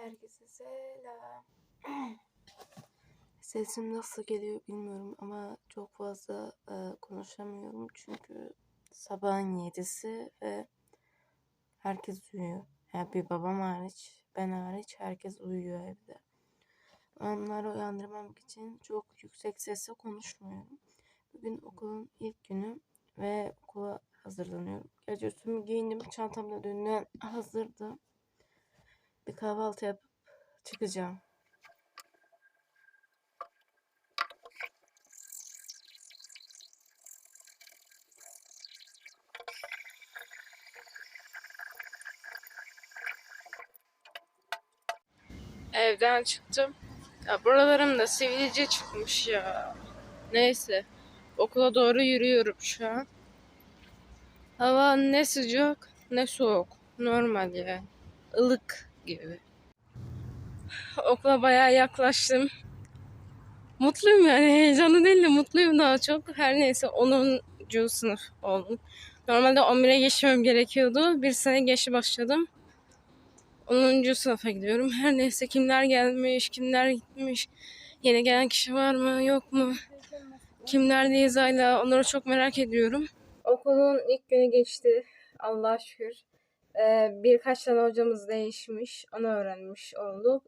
Herkese selam. Sesim nasıl geliyor bilmiyorum ama çok fazla e, konuşamıyorum çünkü sabahın yedisi ve herkes uyuyor. Yani bir babam hariç, ben hariç herkes uyuyor evde. Onları uyandırmamak için çok yüksek sesle konuşmuyorum. Bugün okulun ilk günü ve okula hazırlanıyorum. Gerçi üstümü giyindim, çantam da dünden hazırdı. Bir kahvaltı yapıp çıkacağım. Evden çıktım. Ya buralarım da sivilce çıkmış ya. Neyse. Okula doğru yürüyorum şu an. Hava ne sıcak ne soğuk. Normal yani. Ilık gibi. Okula bayağı yaklaştım. Mutluyum yani. Heyecanlı değil de mutluyum daha çok. Her neyse 10. sınıf oldum. Normalde 11'e geçmem gerekiyordu. Bir sene geçi başladım. 10. sınıfa gidiyorum. Her neyse kimler gelmiş, kimler gitmiş. Yeni gelen kişi var mı, yok mu? Kimlerdeyiz hala onları çok merak ediyorum. Okulun ilk günü geçti. Allah'a şükür. Ee, birkaç tane hocamız değişmiş. Onu öğrenmiş olduk.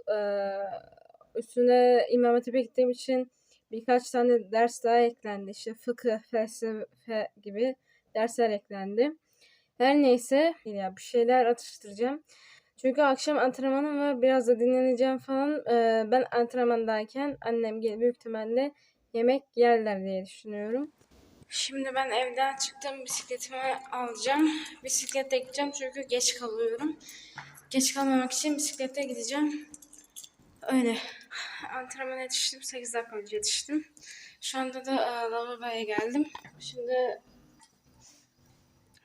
Üstüne İmam Hatip'e gittiğim için birkaç tane ders daha eklendi. İşte fıkıh, felsefe gibi dersler eklendi. Her neyse ya bir şeyler atıştıracağım. Çünkü akşam antrenmanım var. Biraz da dinleneceğim falan. Ee, ben antrenmandayken annem büyük ihtimalle yemek yerler diye düşünüyorum. Şimdi ben evden çıktım. Bisikletimi alacağım. Bisikletle gideceğim çünkü geç kalıyorum. Geç kalmamak için bisiklete gideceğim. Öyle. Antrenmana yetiştim. 8 dakika önce yetiştim. Şu anda da e, lavaboya geldim. Şimdi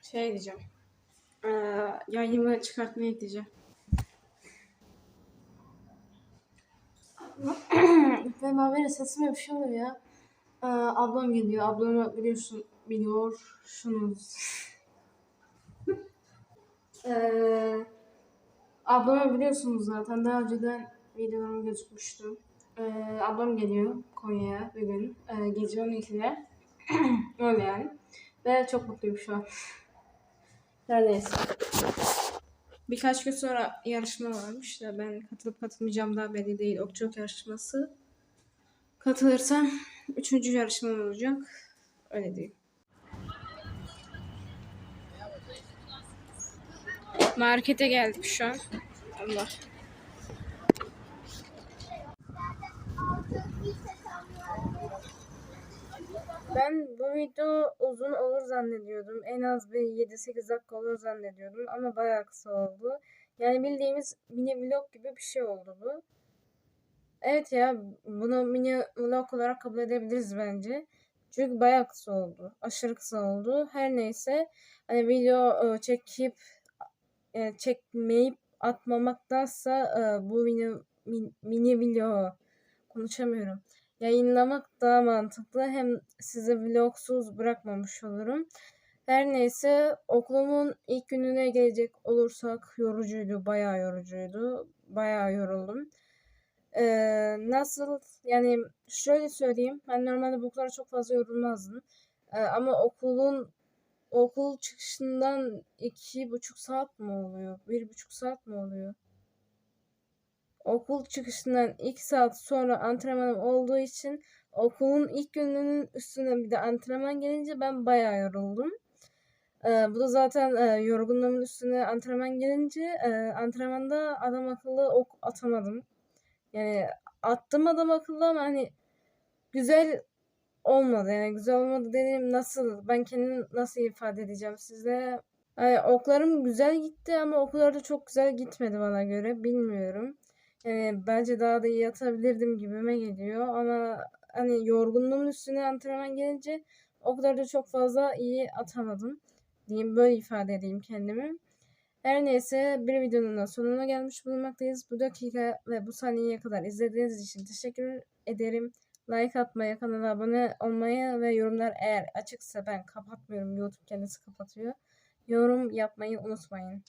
şey diyeceğim. E, yayımı çıkartmaya gideceğim. Benim haberi sesime bir şey oluyor ya. Ee, ablam geliyor. Ablamı biliyorsun, biliyorsunuz. ee, ablamı biliyorsunuz zaten. Daha önceden videolarım gözükmüştü. Ee, ablam geliyor Konya'ya bir gün. Ee, gece 12'de. Öyle yani. Ve çok mutluyum şu an. Neredeyse. Birkaç gün sonra yarışma varmış da ben katılıp katılmayacağım daha belli değil. Okçuluk yarışması. Katılırsam üçüncü yarışmam olacak. Öyle diyeyim. Markete geldik şu an. Allah. Ben bu video uzun olur zannediyordum. En az bir 7-8 dakika olur zannediyordum ama bayağı kısa oldu. Yani bildiğimiz mini vlog gibi bir şey oldu bu. Evet ya bunu mini vlog olarak kabul edebiliriz bence. Çünkü bayağı kısa oldu. Aşırı kısa oldu. Her neyse hani video e, çekip e, çekmeyip atmamaktansa e, bu mini, mini video konuşamıyorum. Yayınlamak daha mantıklı. Hem size vlogsuz bırakmamış olurum. Her neyse okulumun ilk gününe gelecek olursak yorucuydu. Bayağı yorucuydu. Bayağı yoruldum. Ee, nasıl yani şöyle söyleyeyim. Ben normalde bu kadar çok fazla yorulmazdım. Ee, ama okulun okul çıkışından iki buçuk saat mi oluyor? Bir buçuk saat mi oluyor? Okul çıkışından iki saat sonra antrenmanım olduğu için okulun ilk gününün üstüne bir de antrenman gelince ben bayağı yoruldum. Ee, bu da zaten e, yorgunluğumun üstüne antrenman gelince e, antrenmanda adam akıllı ok atamadım. Yani attım adam akıllı ama hani güzel olmadı. Yani güzel olmadı dediğim nasıl ben kendimi nasıl ifade edeceğim size. Yani oklarım güzel gitti ama o kadar da çok güzel gitmedi bana göre. Bilmiyorum. Yani bence daha da iyi atabilirdim gibime geliyor ama hani yorgunluğumun üstüne antrenman gelince o da çok fazla iyi atamadım diyeyim böyle ifade edeyim kendimi. Her neyse bir videonun da sonuna gelmiş bulunmaktayız. Bu dakika ve bu saniyeye kadar izlediğiniz için teşekkür ederim. Like atmayı, kanala abone olmayı ve yorumlar eğer açıksa ben kapatmıyorum. YouTube kendisi kapatıyor. Yorum yapmayı unutmayın.